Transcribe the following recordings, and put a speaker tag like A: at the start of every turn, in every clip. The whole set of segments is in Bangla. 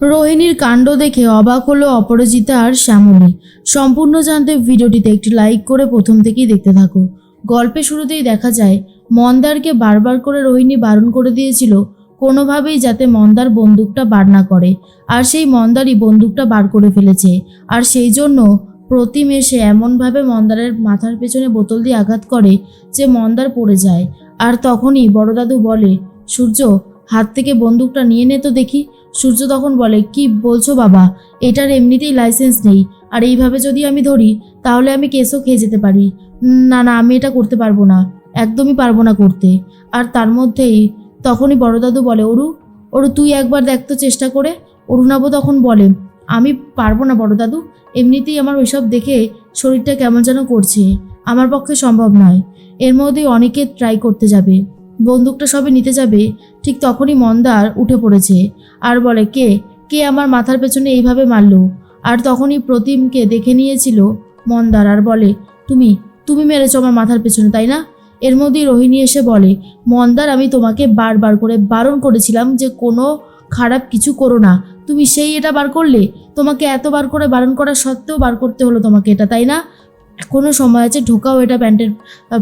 A: রোহিণীর কাণ্ড দেখে অবাক হলো অপরাজিতা আর শ্যামলী। সম্পূর্ণ জানতে ভিডিওটিতে একটি লাইক করে প্রথম থেকেই দেখতে থাকো। গল্পে শুরুতেই দেখা যায়, মন্দারকে বারবার করে রোহিণী বারণ করে দিয়েছিল কোনোভাবেই যাতে মন্দার বন্দুকটা বার না করে। আর সেই মন্দারই বন্দুকটা বার করে ফেলেছে। আর সেই জন্য প্রতিম এসে এমনভাবে মন্দারের মাথার পেছনে বোতল দিয়ে আঘাত করে যে মন্দার পড়ে যায়। আর তখনই বড় দাদু বলে, সূর্য, হাত থেকে বন্দুকটা নিয়ে নে তো দেখি। সূর্য তখন বলে, কি বলছো বাবা? এটার এমনিতেই লাইসেন্স নেই। আর এইভাবে যদি আমি ধরি, তাহলে আমি কেসও খেয়ে যেতে পারি। না না, আমি এটা করতে পারব না। একদমই পারব না করতে। আর তার মধ্যেই তখনই বড় দাদু বলে, অরু অরু, তুই একবার দেখ তো চেষ্টা করে। অরুণাবু তখন বলে, আমি পারব না বড় দাদু এমনিতেই আমার ওইসব দেখে শরীরটা কেমন যেন করছে। আমার পক্ষে সম্ভব নয়। এর মধ্যেই অনেকে ট্রাই করতে যাবে। বন্দুকটা সবে নিতে যাবে, ঠিক তখনই মন্দার উঠে পড়েছে। আর বলে, কে? কে আমার মাথার পেছনে এইভাবে মারলো? আর তখনই প্রতিমকে দেখে নিয়েছিল মন্দার আর বলে, তুমি তুমি মেরেছো আমার মাথার পেছনে, তাই না? এর মধ্যেই রোহিণী এসে বলে, মন্দার, আমি তোমাকে বারবার করে বারণ করেছিলাম যে কোনো খারাপ কিছু করো না। তুমি সেই এটা বার করলে? তোমাকে এতবার করে বারণ করা সত্ত্বেও বার করতে হলো তোমাকে এটা, তাই না? কোনো সময় আছে ঢোকাও এটা প্যান্টের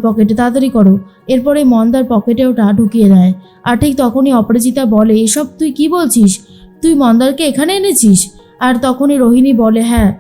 A: পকেটে, তাড়াতাড়ি করো। এরপরে মন্দার পকেটে ওটা ঢুকিয়ে দেয়। আর ঠিক তখনই অপরাজিতা বলে, এসব তুই কি বলছিস? তুই মন্দারকে এখানে এনেছিস? আর তখনই রোহিণী বলে হ্যাঁ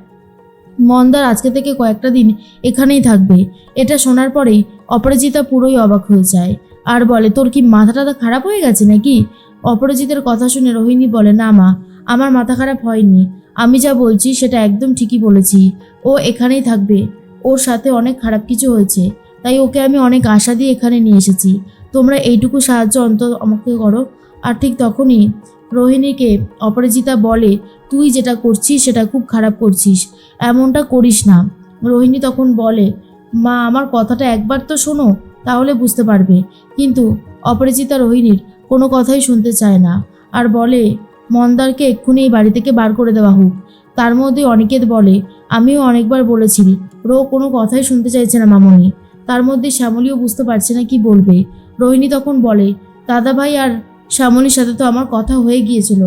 A: মন্দার আজকে থেকে কয়েকটা দিন এখানেই থাকবে। এটা শোনার পরেই অপরাজিতা পুরোই অবাক হয়ে যায়। আর বলে, তোর কি মাথাটা খারাপ হয়ে গেছে নাকি? অপরাজিতের কথা শুনে রোহিণী বলে, না মা, আমার মাথা খারাপ হয়নি। আমি যা বলছি সেটা একদম ঠিকই বলেছি। ও এখানেই থাকবে। ওর সাথে অনেক খারাপ কিছু হয়েছে, তাই ওকে আমি অনেক আশা দিয়ে এখানে নিয়ে এসেছি। তোমরা এইটুকু সাহায্য অন্তত আমাকে করো। আর ঠিক তখনই রোহিণীকে অপরাজিতা বলে, তুই যেটা করছিস সেটা খুব খারাপ করছিস, এমনটা করিস না। রোহিণী তখন বলে, মা, আমার কথাটা একবার তো শোনো, তাহলে বুঝতে পারবে। কিন্তু অপরাজিতা রোহিণীর কোনো কথাই শুনতে চায় না। আর বলে, মন্দারকে এক্ষুনি এই বাড়ি থেকে বার করে দেওয়া হোক। তার মধ্যে অনিকেত বলে, আমিও অনেকবার বলেছি। রো কোনো কথাই শুনতে চাইছে না মামনি। তার মধ্যে শ্যামলীও বুঝতে পারছে না কি বলবে। রোহিণী তখন বলে, দাদাভাই আর শ্যামলীর সাথে তো আমার কথা হয়ে গিয়েছিল।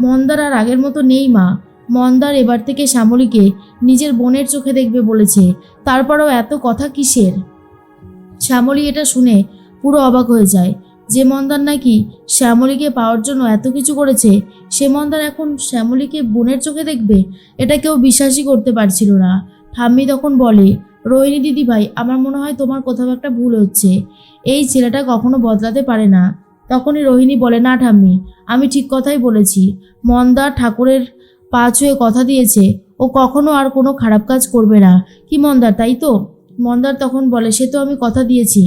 A: মন্দার আর আগের মতো নেই মা। মন্দার এবার থেকে শ্যামলীকে নিজের বোনের চোখে দেখবে বলেছে। তারপরেও এত কথা কিসের? শ্যামলী এটা শুনে পুরো অবাক হয়ে যায়। যে মন্দার নাকি শ্যামলীকে পাওয়ার জন্য এত কিছু করেছে, সে মন্দার এখন শ্যামলীকে বোনের চোখে দেখবে, এটা কেউ বিশ্বাসই করতে পারছিল না। ঠাম্মি তখন বলে, রোহিণী দিদি ভাই আমার মনে হয় তোমার কোথাও একটা ভুল হচ্ছে। এই ছেলেটা কখনো বদলাতে পারে না। তখনই রোহিণী বলে, না ঠাম্মি, আমি ঠিক কথাই বলেছি। মন্দার ঠাকুরের পা ছুঁয়ে কথা দিয়েছে, ও কখনো আর কোনো খারাপ কাজ করবে না। কি মন্দার তাই তো? মন্দার তখন বলে, সে তো আমি কথা দিয়েছি।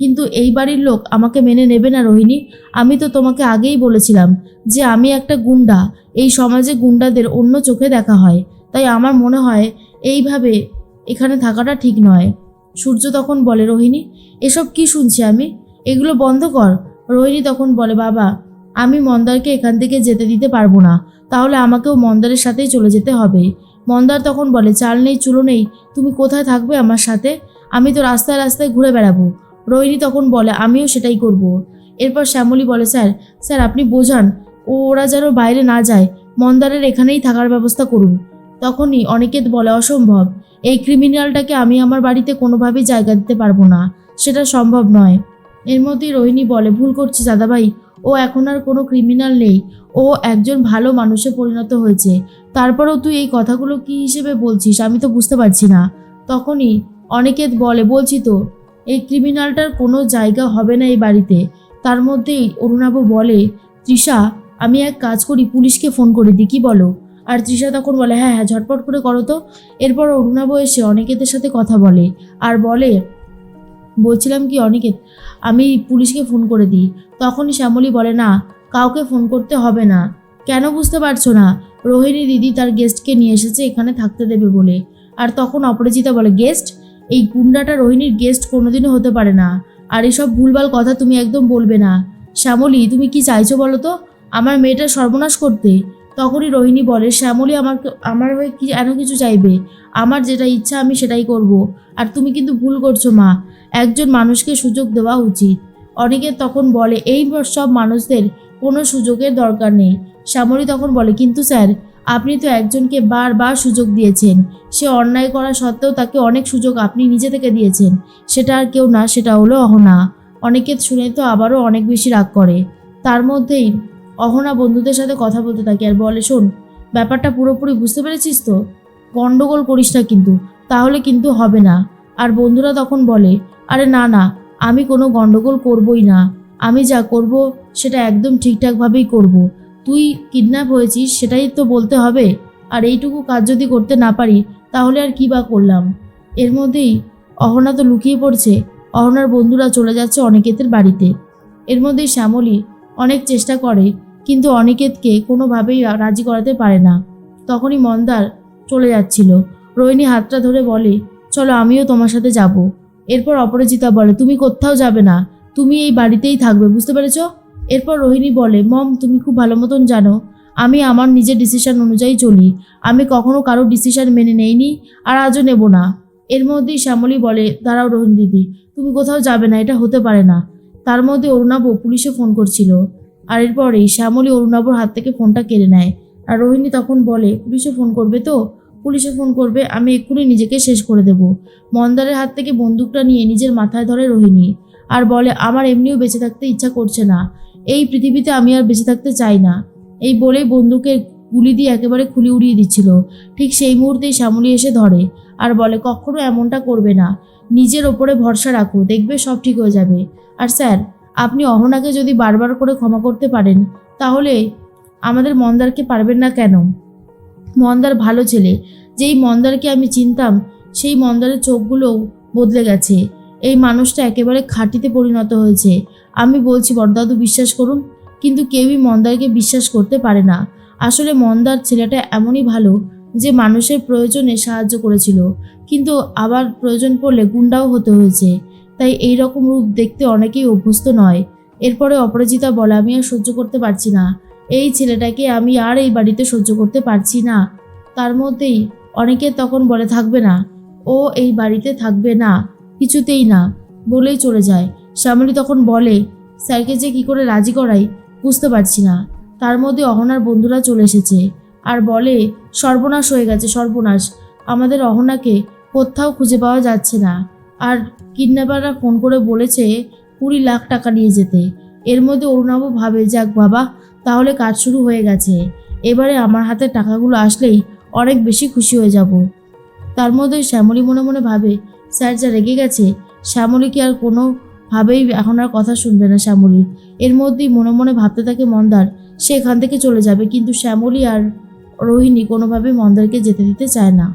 A: কিন্তু এই বাড়ির লোক আমাকে মেনে নেবে না রোহিণী। আমি তো তোমাকে আগেই বলেছিলাম যে আমি একটা গুন্ডা এই সমাজে গুন্ডাদের অন্য চোখে দেখা হয়। তাই আমার মনে হয় এইভাবে এখানে থাকাটা ঠিক নয়। সূর্য তখন বলে, রোহিণী, এসব কি শুনছি আমি? এগুলো বন্ধ কর। রোহিণী তখন বলে, বাবা, আমি মন্দারকে এখান থেকে যেতে দিতে পারব না। তাহলে আমাকেও মন্দারের সাথেই চলে যেতে হবে। মন্দার তখন বলে, চাল নেই, চুলো নেই। তুমি কোথায় থাকবে আমার সাথে? আমি তো রাস্তায় রাস্তায় ঘুরে বেড়াবো। রোহিণী তখন বলে, আমিও সেটাই করব। এরপর শ্যামলী বলে, স্যার স্যার, আপনি বোঝান, ওরা যেন বাইরে না যায়, মন্দারের এখানেই থাকার ব্যবস্থা করুন। তখনই অনিকেত বলে, অসম্ভব, এই ক্রিমিনালটাকে আমি আমার বাড়িতে কোনোভাবেই জায়গা দিতে পারব না, সেটা সম্ভব নয়। এর মধ্যেই রোহিণী বলে, ভুল করছি দাদাভাই, ও এখন আর কোনো ক্রিমিনাল নেই, ও একজন ভালো মানুষে পরিণত হয়েছে, তারপরেও তুই এই কথাগুলো কি হিসেবে বলছিস আমি তো বুঝতে পারছি না। তখনই অনেকে বলে, বলছি তো এই ক্রিমিনালটার কোনো জায়গা হবে না এই বাড়িতে। তার মধ্যেই অরুণাবু বলে, তৃষা, আমি এক কাজ করি, পুলিশকে ফোন করে দিই, কি বলো? আর তৃষা তখন বলে হ্যাঁ হ্যাঁ ঝটপট করে করো তো। এরপর অরুণাভ এসে অনিকেতের সাথে কথা বলে আর বলে, বলছিলাম কি অনিকেত, আমি পুলিশকে ফোন করে দিই। তখনই শ্যামলী বলে, না, কাউকে ফোন করতে হবে না। কেন বুঝতে পারছ না? রোহিণী দিদি তার গেস্টকে নিয়ে এসেছে, এখানে থাকতে দেবে বলে। আর তখন অপরাজিতা বলে গেস্ট এই গুন্ডাটা রোহিণীর গেস্ট কোনোদিনও হতে পারে না। আর এসব ভুলভাল কথা তুমি একদম বলবে না। শ্যামলী, তুমি কি চাইছো বলো তো? আমার মেয়েটা সর্বনাশ করতে। তখনই রোহিণী বলে, শ্যামলী, আমার আমার হয়ে কি এন কিছু চাইবে? আমার যেটা ইচ্ছা আমি সেটাই করব। আর তুমি কিন্তু ভুল করছ, মা। একজন মানুষকে সুযোগ দেওয়া উচিত। অনেকে তখন বলে, এই সব মানুষদের কোনো সুযোগের দরকার নেই। শ্যামলী তখন বলে, কিন্তু স্যার আপনি তো একজনকে বারবার সুযোগ দিয়েছেন। সে অন্যায় করা সত্ত্বেও তাকে অনেক সুযোগ আপনি নিজে থেকে দিয়েছেন। সেটা আর কেউ না, সেটা হলো অহনা। অনেকে শুনে তো আবারও অনেক বেশি রাগ করে। তার মধ্যেই অহনা বন্ধুদের সাথে কথা বলতে থাকে আর বলে, শোন, ব্যাপারটা পুরোপুরি বুঝতে পেরেছিস তো? গন্ডগোল করিস না কিন্তু, তাহলে কিন্তু হবে না। আর বন্ধুরা তখন বলে, আরে না না, আমি কোনো গন্ডগোল করবই না। আমি যা করব, সেটা একদম ঠিকঠাকভাবেই করব। তুই কিডন্যাপ হয়েছিস সেটাই তো বলতে হবে। আর এইটুকু কাজ যদি করতে না পারি, তাহলে আর কী বা করলাম? এর মধ্যেই অহনা তো লুকিয়ে পড়ছে। অহনার বন্ধুরা চলে যাচ্ছে অনিকেতের বাড়িতে। এর মধ্যেই শ্যামলী অনেক চেষ্টা করে, কিন্তু অনিকেতকে কোনোভাবেই রাজি করাতে পারে না। তখনই মন্দার চলে যাচ্ছিল। রোহিণী হাতটা ধরে বলে, চলো আমিও তোমার সাথে যাব। এরপর অপরাজিতা বলে, তুমি কোথাও যাবে না। তুমি এই বাড়িতেই থাকবে, বুঝতে পেরেছ? এরপর রোহিণী বলে, মম, তুমি খুব ভালো মতন জানো, আমি আমার নিজের ডিসিশন অনুযায়ী চলি। আমি কখনো কারোর ডিসিশন মেনে নেইনি আর আজও নেব না। এর মধ্যেই শ্যামলী বলে, দাঁড়াও রোহিণী দিদি, তুমি কোথাও যাবে না, এটা হতে পারে না। তার মধ্যে অরুণাবু পুলিশে ফোন করছিল। আর এরপরেই শ্যামলী অরুণাবুর হাত থেকে ফোনটা কেড়ে নেয়। আর রোহিণী তখন বলে, পুলিশে ফোন করবে তো? পুলিশে ফোন করবে, আমি এক্ষুনি নিজেকে শেষ করে দেব। মন্দারের হাত থেকে বন্দুকটা নিয়ে নিজের মাথায় ধরে রোহিণী। আর বলে, আমার এমনিও বেঁচে থাকতে ইচ্ছা করছে না। এই পৃথিবীতে আমি আর বেঁচে থাকতে চাই না। এই বলেই বন্দুকের গুলি দিয়ে একেবারে খুলি উড়িয়ে দিচ্ছিল। ঠিক সেই মুহূর্তেই শ্যামলী এসে ধরে আর বলে, কখনো এমনটা করবে না। নিজের ওপরে ভরসা রাখো, দেখবে সব ঠিক হয়ে যাবে। আর স্যার, আপনি অহনাকে যদি বারবার করে ক্ষমা করতে পারেন, তাহলে আমাদের মন্দারকে পারবেন না কেন? মন্দার ভালো ছেলে, যেই মন্দারকে আমি চিনতাম, সেই মন্দারের চোখগুলোও বদলে গেছে। এই মানুষটা একেবারে খাঁটিতে পরিণত হয়েছে। আমি বলছি, বড়দাদু বিশ্বাস করুন, কিন্তু কেউই মন্দারকে বিশ্বাস করতে পারে না। আসলে মন্দার ছেলেটা এমনই ভালো যে মানুষের প্রয়োজনে সাহায্য করেছিল, কিন্তু আবার প্রয়োজন পড়লে গুন্ডাও হতে হয়েছে। তাই এই রকম রূপ দেখতে অনেকেই অভ্যস্ত নয়। এরপরে অপরাজিতা বলে, আমি আর সহ্য করতে পারছি না। এই ছেলেটাকে আমি আর এই বাড়িতে সহ্য করতে পারছি না। তার মধ্যেই অনেকে তখন বলে, থাকবে না। ও এই বাড়িতে থাকবে না, কিছুতেই না। বলেই চলে যায়। শ্যামলী তখন বলে, স্যারকে যে কি করে রাজি করাই বুঝতে পারছি না। তার মধ্যে অহনার বন্ধুরা চলে এসেছে। আর বলে, সর্বনাশ হয়ে গেছে, সর্বনাশ। আমাদের অহনাকে কোথাও খুঁজে পাওয়া যাচ্ছে না। আর কিডন্যাপাররা ফোন করে বলেছে কুড়ি লাখ টাকা নিয়ে যেতে। এর মধ্যে অরুণাবু ভাবে, যাক বাবা, তাহলে কাজ শুরু হয়ে গেছে। এবারে আমার হাতে টাকাগুলো আসলেই অনেক বেশি খুশি হয়ে যাব। তার মধ্যে শ্যামলী মনে মনে ভাবে, স্যার যা রেগে গেছে, শ্যামলী কি আর কোনোভাবেই এখন আর কথা শুনবে না শ্যামলী। এর মধ্যেই মনে মনে ভাবতে থাকে মন্দার, সে এখান থেকে চলে যাবে, কিন্তু শ্যামলী আর রোহিণী কোনোভাবেই মন্দারকে যেতে দিতে চায় না।